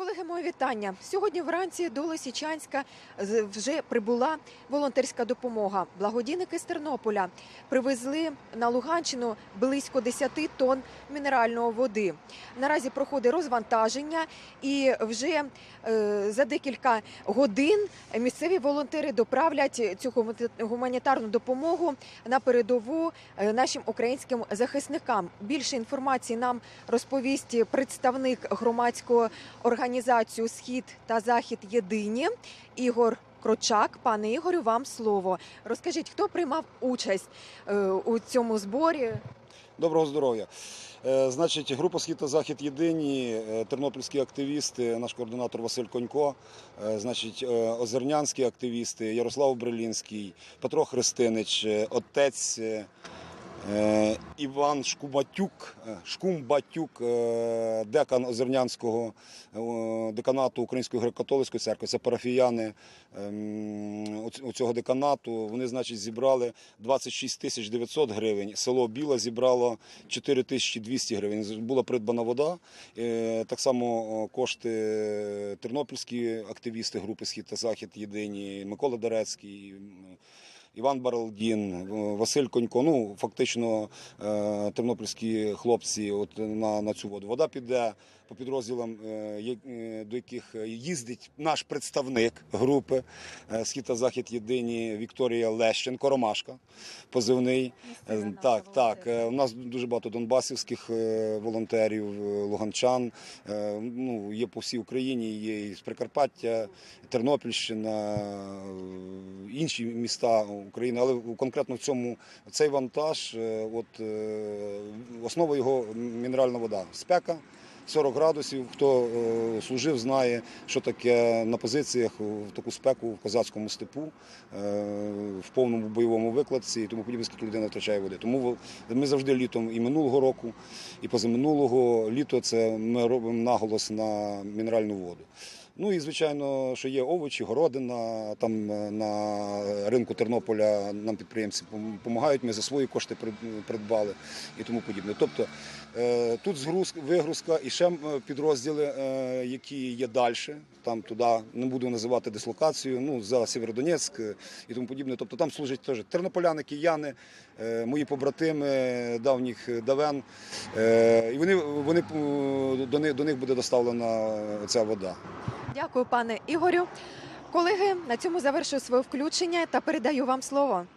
Колеги, моє вітання. Сьогодні вранці до Лисичанська вже прибула волонтерська допомога. Благодійники з Тернополя привезли на Луганщину близько 10 тонн мінеральної води. Наразі проходить розвантаження, і вже е, за декілька годин місцеві волонтери доправлять цю гуманітарну допомогу на передову е, нашим українським захисникам. Більше інформації нам розповість представник громадської організації Схід та Захід Єдині Ігор. Крочак, пане Ігорю, вам слово. Розкажіть, хто приймав участь е, у цьому зборі? Доброго здоров'я. Е, Значить, група Схід та Захід єдині, е, тернопільські активісти, наш координатор Василь Конько, значить, озернянські активісти, Ярослав Брелінський, Петро Христинич, отець Іван Шкуматюк, е, Шкумбатюк, е, декан Озернянського е, деканату Української греко-католицької церкви. Це парафіяни ем, цього деканату. Вони, значить, зібрали 26 тисяч 900 гривень. Село Біла зібрало 4 тисячі 200 гривень. Була придбана вода. Е, Так само кошти тернопільські активісти групи Схід та Захід єдині, Микола Дерецький. Іван Баралдін, Василь Конько. Ну фактично е, тернопільські хлопці, от на, на цю воду. Вода піде по підрозділам, е, е, до яких їздить наш представник групи е, Схід та Захід єдині Вікторія Лещенко, Ромашка, позивний. Е, Так, так. Е, У нас дуже багато донбасівських е, волонтерів, е, луганчан. Е, Ну, є по всій Україні, є і з Прикарпаття, Тернопільщина, е, інші міста України. Але конкретно в цьому цей вантаж, е, от е, основа його мінеральна вода. Спека. 40 градусів. Хто е, служив, знає, що таке на позиціях в таку спеку в козацькому степу, в повному бойовому викладці і тому подібне, скільки людина втрачає води. Тому ми завжди літом і минулого року, і позаминулого літо це ми робимо наголос на мінеральну воду. Ну і звичайно, що є овочі, городина. Там е, на ринку Тернополя нам підприємці допомагають. Ми за свої кошти прид- придбали і тому подібне. Тобто е, тут згруз, вигрузка і ще підрозділи, е, які є далі. Там туди не буду називати дислокацію. Ну за Сєвєродонецьк і тому подібне. Тобто там служать теж тернополяни, кияни, мої побратими давніх давен. І вони, вони до них, до них буде доставлена ця вода. Дякую, пане Ігорю. Колеги, на цьому завершую своє включення та передаю вам слово.